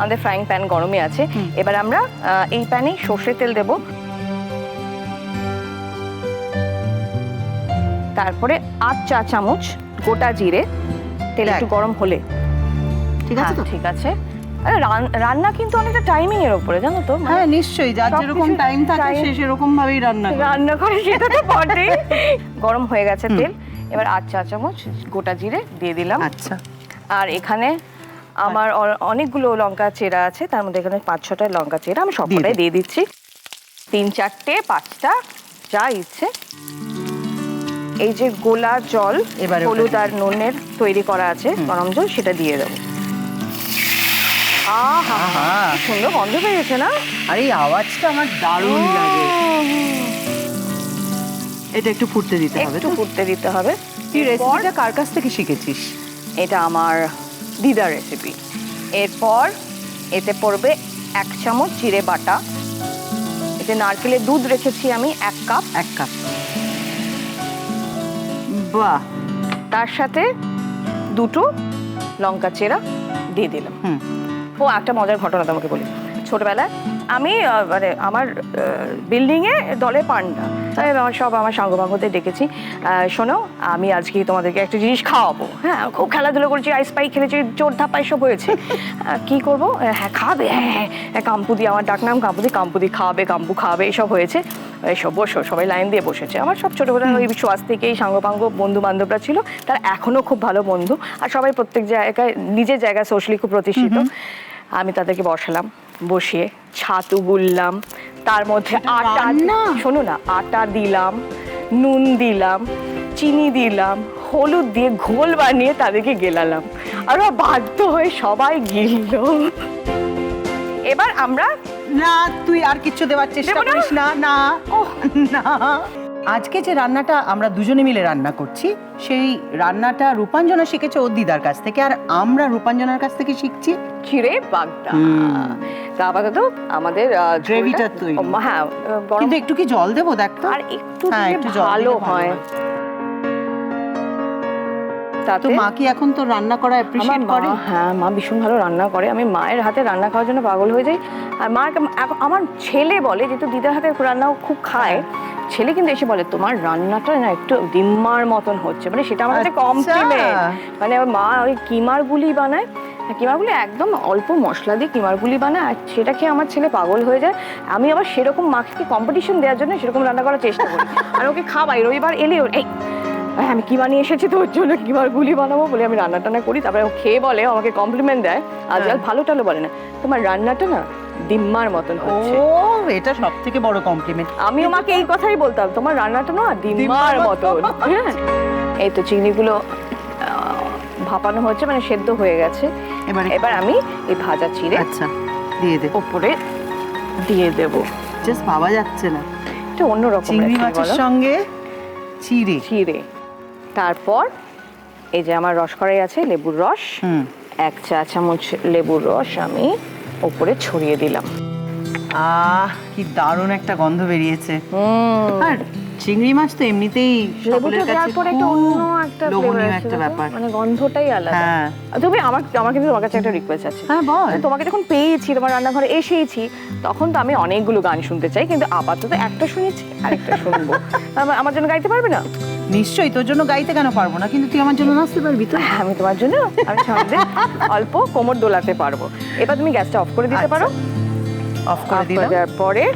আমাদের frying pan গরমে আছে। এবার আমরা এই প্যানে সর্ষে তেল দেব। তারপরে আট চা চামচ গোটা জিরে। তেল একটু গরম হলে। ঠিক আছে তো? হ্যাঁ, ঠিক আছে। রান্না কিন্তু অনেকটা টাইমিং এর উপরে জানো তো? মানে হ্যাঁ নিশ্চয়ই যার যেরকম টাইম থাকে সে সেরকম ভাবেই রান্না রান্না করে সেটা তো বটে গরম হয়ে গেছে তেল। এবার আট চা চামচ গোটা জিরে দিয়ে দিলাম। আচ্ছা। আর এখানে আমার অনেকগুলো লঙ্কা চেরা আছে তার মধ্যে এখানে পাঁচ ছটা লঙ্কা চেরা আমি সবটাই দিয়ে দিচ্ছি। তিন চারটে পাঁচটা যা ইচ্ছে। এই যে গোলা জল এবার হলুদ আর নুনের তৈরি করা আছে গরম জল সেটা দিয়ে দেবো। সুন্দর গন্ধ পেয়েছে না? আর এই আওয়াজটা আমার দারুণ লাগে। এটা একটু ফুটতে দিতে হবে একটু ফুটতে দিতে হবে। তুই রেসিপিটা কার কাছ থেকে শিখেছিস? এটা আমার দিদার রেসিপি এরপর এতে পড়বে এক চামচ জিরে বাটা। এতে নারকেলের দুধ রেখেছি আমি এক কাপ। এক কাপ। বাহ! তার সাথে দুটো লঙ্কা চেরা দিয়ে দিলাম। হুম। ও একটা মজার ঘটনা তোমাকে বলি। ছোটবেলায় আমি মানে আমার বিল্ডিংয়ে দলে পান্ডা তাই আমার সব আমার সাঙ্গপাঙ্গদের ডেকেছি। শোনো আমি আজকে তোমাদেরকে একটা জিনিস খাওয়াবো। হ্যাঁ খুব খেলাধুলো করেছি আইস পাই খেলেছি চোর ধাপ্পাই সব হয়েছে। কি করব? হ্যাঁ খাবে হ্যাঁ হ্যাঁ হ্যাঁ, কাম্পুদি আমার ডাক নাম কাম্পুদি কাম্পুদি খাওয়াবে কাম্পু খাওয়াবে এসব হয়েছে। এসব বসো সবাই লাইন দিয়ে বসেছে। আমার সব ছোটোবেলার ওই শ্বাস থেকেই সাঙ্গপাঙ্গ বন্ধু বান্ধবরা ছিল। তারা এখনও খুব ভালো বন্ধু। আর সবাই প্রত্যেক জায়গায় নিজের জায়গায় সোশ্যালি খুব প্রতিষ্ঠিত। আমি তাদেরকে বসালাম। বসিয়ে ছাতু গুললাম তার মধ্যে আটা? শোনো না আটা দিলাম নুন দিলাম চিনি দিলাম হলুদ দিয়ে ঘোল বানিয়ে তাদেরকে গেলালাম। আর বাধ্য হয়ে সবাই গিলল। এবার আমরা না তুই আর কিছু দেওয়ার চেষ্টা করিস না না না। আজকে যে রান্নাটা আমরা দুজনে মিলে রান্না করছি সেই রান্নাটা রূপাঞ্জনা শিখেছে ওর দিদার কাছ থেকে আর আমরা রূপাঞ্জনার কাছ থেকে শিখছি চিড়ে বাগদা। তা আপাতত আমাদের গ্রেভিটা তৈরি। হ্যাঁ কিন্তু একটু কি জল দেবো দেখ তো? আর একটু হ্যাঁ, ভালো হয়। হয়। তো মা কি এখন তো রান্না করা অ্যাপ্রিশিয়েট করে? হ্যাঁ মা ভীষণ ভালো রান্না করে। আমি মায়ের হাতে রান্না খাওয়ার জন্য পাগল হয়ে যাই। আর মা আমার ছেলে বলে যেহেতু দিদার হাতে রান্নাও খুব খায় ছেলে কিন্তু এসে বলে তোমার রান্নাটা না একটু ডিম্মার মতন হচ্ছে। মানে সেটা আমার কাছে আচ্ছা। কমপ্লিমেন্ট মানে মা ওই কিমার গুলি বানায়। কিমার বুলি একদম অল্প মশলা দিয়ে কিমার বুলি বানায় আর সেটা খেয়ে আমার ছেলে পাগল হয়ে যায়। আমি আবার সেরকম মাকে কম্পিটিশন দেওয়ার জন্য সেরকম রান্না করার চেষ্টা করি। আর ওকে খাওয়াই রবিবার এলে এই হ্যাঁ, আমি কি বানিয়ে এসেছি তোর জন্য কিমার গুলি বানাবো বলে আমি রান্না টান্না করি। তারপরে ও খেয়ে বলে আমাকে কমপ্লিমেন্ট দেয়। আজকাল হ্যাঁ। ভালো টালো বলে না। তোমার রান্নাটা না ডিম্মার মতন ও এটা সব থেকে বড় কমপ্লিমেন্ট আমি আমাকে এই কথাই বলতাম তোমার রান্নাটা না ডিম্মার মতন। হ্যাঁ। এই তো চিংড়িগুলো আহ, ভাপানো হচ্ছে মানে সেদ্ধ হয়ে গেছে। এবারে এবার আমি এই ভাজা চিড়ে আচ্ছা দিয়ে দে। উপরে দিয়ে দেব। জাস্ট ভাবা যাচ্ছে না। এটা অন্যরকম চিংড়ি মাছের সঙ্গে চিড়ে। চিড়ে। তারপর এই যে আমার রস করাই আছে লেবুর রস হুম। এক চা চামচ লেবুর রস আমি উপরে ছড়িয়ে দিলাম। আহ কি দারুণ একটা গন্ধ বেরিয়েছে। হুম। আর চিংড়ি মাছ তো এমনিতেই সকলের কাছে একটা খুব অন্য একটা লোভনীয় একটা ব্যাপার। মানে গন্ধটাই আলাদা। হ্যাঁ। তুমি আমার আমার কিন্তু তোমার কাছে একটা রিকোয়েস্ট আছে। হ্যাঁ বল। মানে তোমাকে যখন পেয়েছি তোমার রান্নাঘরে এসেইছি তখন তো আমি অনেকগুলো গান শুনতে চাই কিন্তু আপাতত একটা শুনেছি আরেকটা শুনব। আমার- জন্য গাইতে পারবে না? নিশ্চয়ই তোর জন্য গাইতে কেন পারব না? কিন্তু তুই আমার জন্য নাচতে পারবি তো। হ্যাঁ, আমি তোমার জন্য আমি সামনে অল্প কোমর দোলাতে পারব। এবার তুমি গ্যাসটা অফ করে দিতে আচ্ছা, পারো। অফ করে দেওয়ার পরে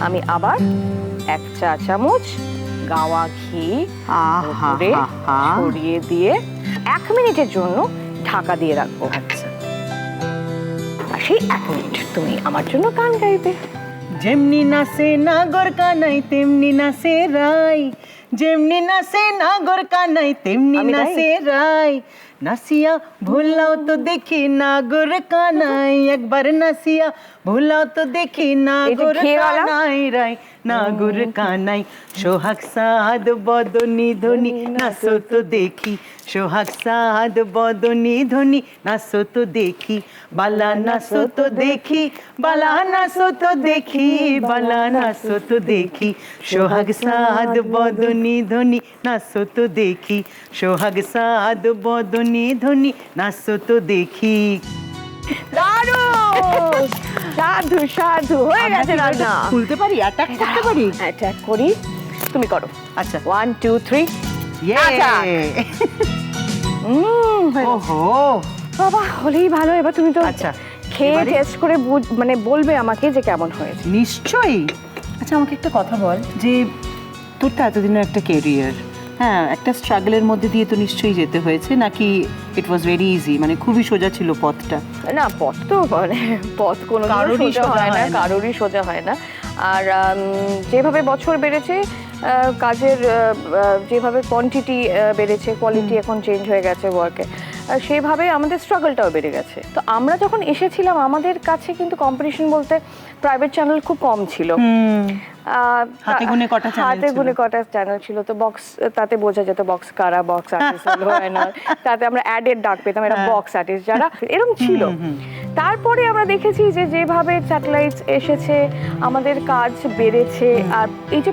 আমি আবার এক চা চামচ গাওয়া ঘি উপরে ছড়িয়ে দিয়ে এক মিনিটের জন্য ঢাকা দিয়ে রাখব। আচ্ছা। আর সেই এক মিনিট তুমি আমার জন্য গান গাইবে। যেমনি নাচে নাগর কানাই তেমনি নাচে রাই। যেমনি নাচে নাগর কানাই তেমনি আমি গাই? নাচে রাই। নাসিয়া ভুলাও তো দেখি নাগর কানাই। একবার নাসিয়া ভুলাও তো দেখি নাগর খেয়েওয়ালা? কানাই রাই। নাগর কানাই সোহাগ সাদ বদনি ধনি নাচো তো দেখি সোহাগ সাদ বদনি ধনি নাচো তো দেখি বালা নাচো তো দেখি বালা নাচো তো দেখি বালা নাচো তো দেখি সোহাগ সাদ বদনি ধনি নাচো তো দেখি সোহাগ সাদ বদনি ধনি নাচো তো দেখি। দারুণ! সাধু সাধু হয়ে গেছে রান্না। খুলতে পারি অ্যাটাক করতে পারি? অ্যাটাক করি। তুমি করো। আচ্ছা। One two three! ওহো! বাবা হলেই ভালো এবার তুমি তো আচ্ছা, খেয়ে? টেস্ট করে মানে বলবে আমাকে যে কেমন হয়েছে। নিশ্চয়ই! আচ্ছা আমাকে একটা কথা বল যে তোর তো এতদিনের একটা কেরিয়ার হ্যাঁ একটা স্ট্রাগলের মধ্যে দিয়ে তো নিশ্চয়ই যেতে হয়েছে নাকি ইট ওয়াজ ভেরি ইজি মানে খুবই সোজা ছিল পথটা। না পথ তো মানে পথ কোনো কারোরই সোজা হয় না কারোরই সোজা হয় না। আর যেভাবে বছর বেড়েছে কাজের যেভাবে কোয়ান্টিটি বেড়েছে কোয়ালিটি এখন চেঞ্জ হয়ে গেছে ওয়ার্কে সেভাবে আমাদের স্ট্রাগলটাও বেড়ে গেছে। তো আমরা যখন এসেছিলাম আমাদের কাছে কিন্তু কম্পিটিশন বলতে প্রাইভেট চ্যানেল খুব কম ছিল। হাতে গোনে কটা হাতে গুনে কটা চ্যানেল ছিল। তো বক্স তাতে বোঝা যেত বক্স কারা বক্স আর্টিস্ট হলো না তাতে আমরা অ্যাডের ডাক পেতাম এটা। বক্স আর্টিস্ট যারা এরকম ছিল। তারপরে আমরা দেখেছি যে যেভাবে স্যাটেলাইট এসেছে আমাদের কাজ বেড়েছে। আর এই যে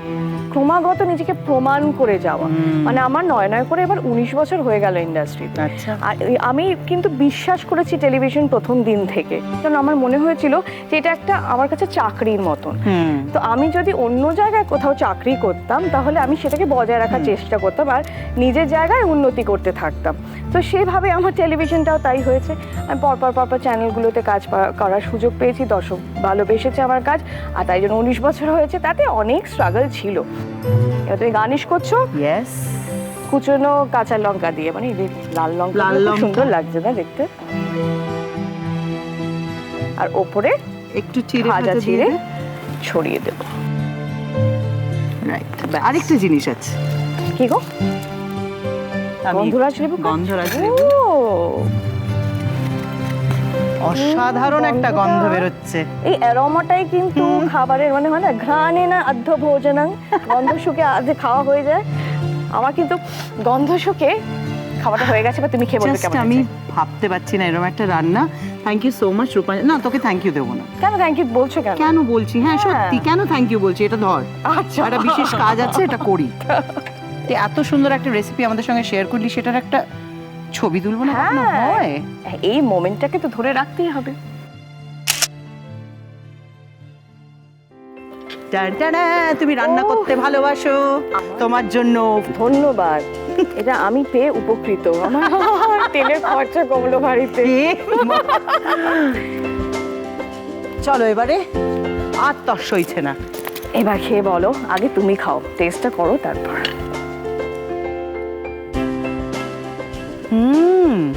ক্রমাগত নিজেকে প্রমাণ করে যাওয়া। মানে আমার নয় নয় করে এবার উনিশ বছর হয়ে গেল ইন্ডাস্ট্রিতে। আচ্ছা। আর আমি কিন্তু বিশ্বাস করেছি টেলিভিশন প্রথম দিন থেকে। কারণ আমার মনে হয়েছিল যে এটা একটা আমার কাছে চাকরির মতন। তো আমি যদি অন্য জায়গায় কোথাও চাকরি করতাম তাহলে আমি সেটাকে বজায় রাখার চেষ্টা করতাম আর নিজের জায়গায় উন্নতি করতে থাকতাম। তো সেভাবে আমার টেলিভিশনটাও তাই হয়েছে। আমি পরপর পরপর চ্যানেলগুলোতে কাজ করার সুযোগ পেয়েছি দর্শক ভালোবেসেছে আমার কাজ। আর তাই জন্য উনিশ বছর হয়েছে তাতে অনেক স্ট্রাগল ছিল। এবার তুমি গার্নিশ করছ? ইয়েস কুচনো কাঁচা লঙ্কা দিয়ে মানে এই যে লাল লঙ্কা লাল খুব সুন্দর লাগছে না দেখতে? আর ওপরে একটু চিড়ে ভাজা চিড়ে ছড়িয়ে দেবো। রাইট আরেকটা জিনিস আছে। কি গো? গন্ধরাজ লেবু গন্ধরাজ লেবু। ও। অসাধারণ একটা গন্ধ। গন্ধটা- বেরোচ্ছে। এই অ্যারোমাটাই কিন্তু খাবারের মানে হয় না ঘ্রাণে না আধ্য ভোজনাং। গন্ধ শুকে আধে খাওয়া হয়ে যায় আমার কিন্তু গন্ধ শুকে খাবারটা হয়ে গেছে বা তুমি খেয়ে বলবে কেমন আমি ভাবতে পারছি না এরকম একটা রান্না। Thank you so much Rupa. না তোকে থ্যাংক ইউ দেবো না। কেন থ্যাংক ইউ বলছো কেন? কেন বলছি? হ্যাঁ সত্যি কেন থ্যাংক ইউ বলছি? এটা ধর। আচ্ছা। একটা বিশেষ কাজ আছে এটা করি। এত সুন্দর একটা রেসিপি আমাদের সঙ্গে শেয়ার করলি সেটার একটা ছবি তুলবো না কখনো? হ্যাঁ। হয়। এই মোমেন্টটাকে তো ধরে রাখতেই হবে। তুমি রান্না করতে ভালোবাসো। তোমার জন্য ধন্যবাদ। এটা আমি পেয়ে উপকৃত। আমার তেলের খরচা কমলো বাড়িতে। চলো এবারে আর তর সইছে না। এবার খেয়ে বলো আগে তুমি খাও। টেস্টটা করো তারপর। হুম।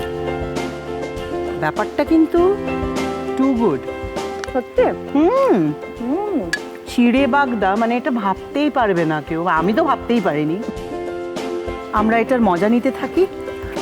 ব্যাপারটা কিন্তু টু গুড সত্যি? হুম। হুম। চিড়ে বাগদা মানে এটা ভাবতেই পারবে না কেউ। আমি তো ভাবতেই পারিনি। আমরা এটার মজা নিতে থাকি।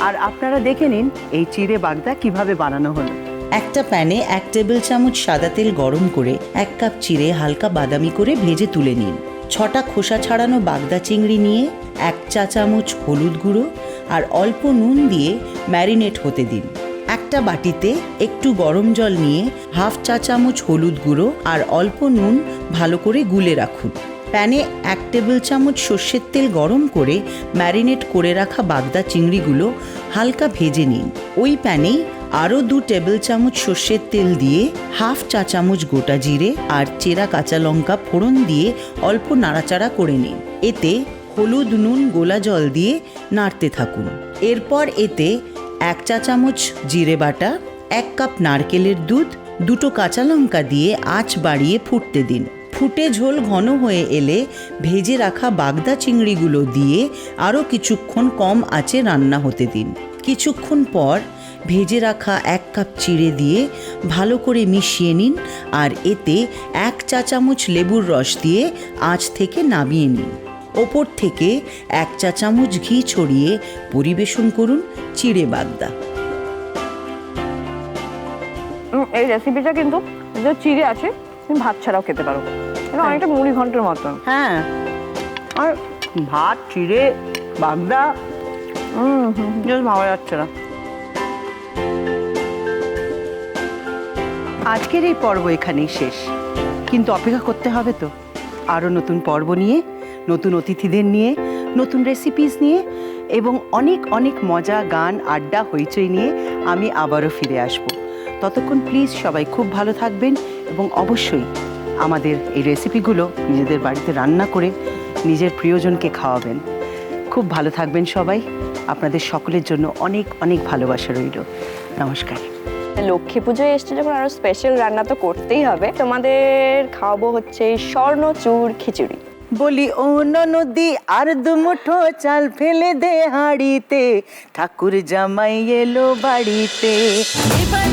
আর আপনারা দেখে নিন এই চিড়ে বাগদা কীভাবে বানানো হলো। একটা প্যানে এক টেবিল চামচ সাদা তেল গরম করে এক কাপ চিড়ে হালকা বাদামি করে ভেজে তুলে নিন। ছটা খোসা ছাড়ানো বাগদা চিংড়ি নিয়ে এক চা চামচ হলুদ গুঁড়ো আর অল্প নুন দিয়ে ম্যারিনেট হতে দিন। একটা বাটিতে একটু গরম জল নিয়ে হাফ চা চামচ হলুদ গুঁড়ো আর অল্প নুন ভালো করে গুলে রাখুন। প্যানে এক টেবিল চামচ সর্ষের তেল গরম করে ম্যারিনেট করে রাখা বাগদা চিংড়িগুলো হালকা ভেজে নিন। ওই প্যানেই আরও দু টেবিল চামচ সর্ষের তেল দিয়ে হাফ চা চামচ গোটা জিরে আর চেরা কাঁচা লঙ্কা ফোড়ন দিয়ে অল্প নাড়াচাড়া করে নিন। এতে হলুদ নুন গোলা জল দিয়ে নাড়তে থাকুন। এরপর এতে এক চা চামচ জিরে বাটা, এক কাপ নারকেলের দুধ, দুটো কাঁচা লঙ্কা দিয়ে আঁচ বাড়িয়ে ফুটতে দিন। ফুটে ঝোল ঘন হয়ে এলে ভেজে রাখা বাগদা চিংড়িগুলো দিয়ে আরও কিছুক্ষণ কম আঁচে রান্না হতে দিন। কিছুক্ষণ পর ভেজে রাখা এক কাপ চিড়ে দিয়ে ভালো করে মিশিয়ে নিন আর এতে এক চা চামচ লেবুর রস দিয়ে আঁচ থেকে নামিয়ে নিন। ওপর থেকে এক চা চামচ ঘি ছড়িয়ে পরিবেশন করুন চিড়ে বাগদা। এই রেসিপিটা কিন্তু যে চিড়ে আছে তুমি ভাত ছাড়াও খেতে পারো। এটা অনেকটা মুড়ি ঘন্টের মতন। হ্যাঁ। আর ভাত চিড়ে বাগদা হুম ভাবা যাচ্ছে না। আজকের এই পর্ব এখানেই শেষ। কিন্তু অপেক্ষা করতে হবে তো আরও নতুন পর্ব নিয়ে নতুন অতিথিদের নিয়ে, নতুন রেসিপিস নিয়ে এবং অনেক অনেক মজা, গান, আড্ডা, হইচই নিয়ে আমি আবারও ফিরে আসব। ততক্ষণ প্লিজ সবাই খুব ভালো থাকবেন এবং অবশ্যই আমাদের এই রেসিপিগুলো নিজেদের বাড়িতে রান্না করে নিজের প্রিয়জনকে খাওয়াবেন। খুব ভালো থাকবেন সবাই। আপনাদের সকলের জন্য অনেক অনেক ভালোবাসা রইল। নমস্কার। লক্ষ্মী পুজোয় এসছে যখন আরও স্পেশাল রান্না তো করতেই হবে। তোমাদের খাওয়াবো হচ্ছে স্বর্ণচূড় খিচুড়ি। বলি, ও নদী আর দু মুঠো চাল ফেলে দে হাড়িতে। ঠাকুর জামাই এলো বাড়িতে। এবার